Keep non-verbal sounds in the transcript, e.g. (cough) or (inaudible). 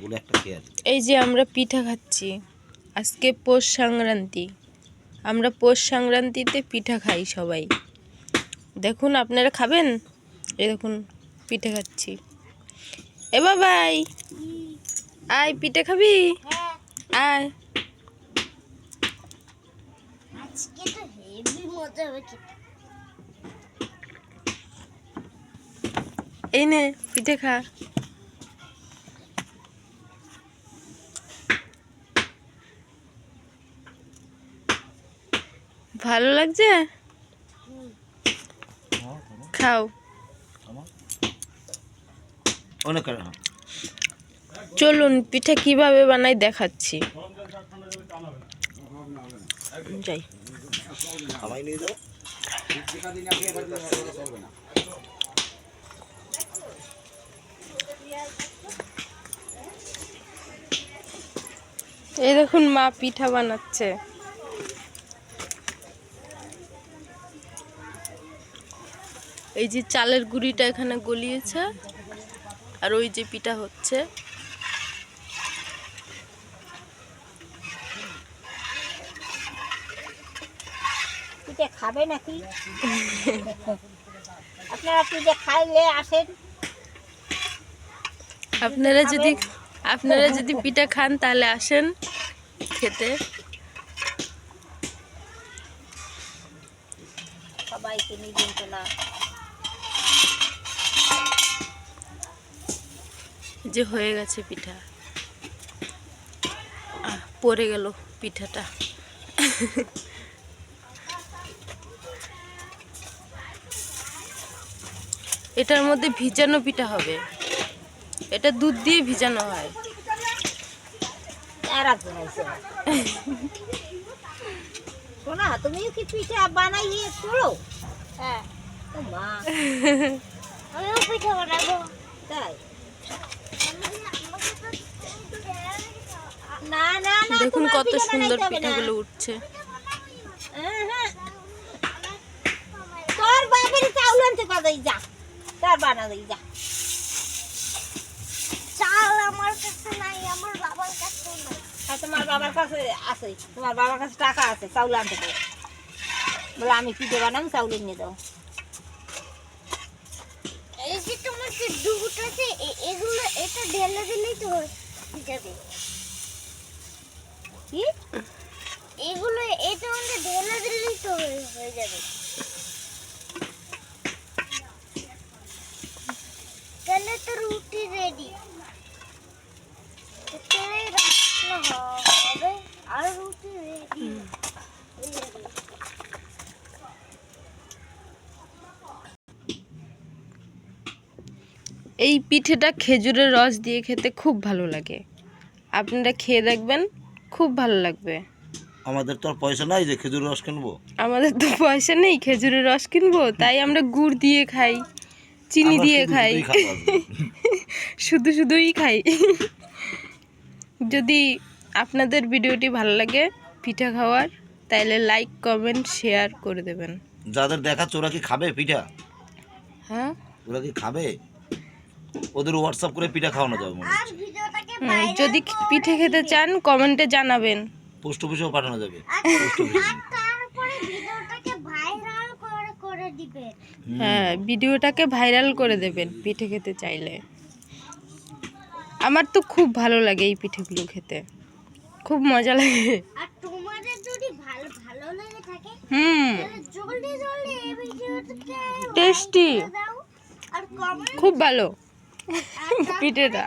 বলে একটা খেয়ে এই যে আমরা পিঠা খাচ্ছি আজকে পৌষ সংক্রান্তি। আমরা পৌষ সংক্রান্তিতে পিঠা খাই সবাই। দেখুন আপনারা খাবেন? এ দেখুন পিঠা খাচ্ছি। এ বাবাই আয়। পিঠা খাবি? আয়। আজকে তো হেভি মজা এই নে পিঠে খা। ভালো লাগছে? খাও। চলুন পিঠা কীভাবে বানাই দেখাচ্ছি। যাই। এই দেখুন মা পিঠা বানাচ্ছে। এই যে চালের গুঁড়িটা এখানে গলিয়েছে আর ওই যে পিঠা হচ্ছে। পিঠে খাবে নাকি? (laughs) আপনারা পিঠে খাইলে আসেন। আপনারা যদি আপনারা যদি পিঠা খান তাহলে আসেন খেতে। সবাইকে নিমন্ত্রণা যে হয়ে গেছে পিঠা। আহ, পড়ে গেল পিঠাটা। এটার মধ্যে ভিজানো পিঠা হবে। এটা দুধ দিয়ে ভিজানো হয়। শোনা তুমিও কি পিঠে বানাইয়ে তোলো হ্যাঁ। ও মা। (laughs) আমিও পিঠে বানাবো। তাই? দেখুন কত সুন্দর পিঠাগুলো উঠছে। হ্যাঁ, হ্যাঁ। তোর বাপের চাউল আনতে যা? তার বানাই যা। চাল আমার কাছে নাই আমার বাবার কাছে নাই। তোমার বাবার কাছে আছে তোমার বাবার কাছে টাকা আছে চাউল আনতে পারে বলে আমি পিঠে বানাম চাউল এনে দাও। এই যে তোমার যে দুধ আছে এটা ঢেলে দিলেই তো যাবে। কি? এগুলো এটা মধ্যে ঢেলে দিলেই তো হয়ে যাবে। তাহলে তো রুটি রেডি রাখতে হবে, আর রুটি রেডি এই পিঠেটা খেজুরের রস দিয়ে খেতে খুব ভালো লাগে। আপনারা খেয়ে দেখবেন খুব ভালো লাগবে। আমাদের তো আর পয়সা নাই যে খেজুর রস কিনবো। আমাদের তো পয়সা নেই খেজুরের রস কিনবো তাই আমরা গুড় দিয়ে খাই চিনি দিয়ে খাই। (laughs) শুধু শুধুই খাই। যদি আপনাদের ভিডিওটি ভালো লাগে পিঠা খাওয়ার তাহলে লাইক কমেন্ট শেয়ার করে দেবেন। যাদের দেখাচ্ছে ওরা কি খাবে পিঠা? হ্যাঁ? ওরা কি খাবে? ওদের হোয়াটসঅ্যাপ করে পিঠা খাওয়ানো যাবে মনে আর যদি পিঠে খেতে চান কমেন্টে জানাবেন। পোস্ট অফিসেও পাঠানো যাবে। পোস্ট আর তারপরে ভিডিওটাকে ভাইরাল করে করে দিবেন। হ্যাঁ ভিডিওটাকে ভাইরাল করে দেবেন পিঠে খেতে চাইলে। আমার তো খুব ভালো লাগে এই পিঠেগুলো খেতে। খুব মজা লাগে। আর তোমাদের যদি ভালো ভালো লেগে থাকে হুম। জলদি জলদি এই ভিডিওটাকে টেস্টি। আর কমেন্ট খুব ভালো। (laughs) পিঠেটা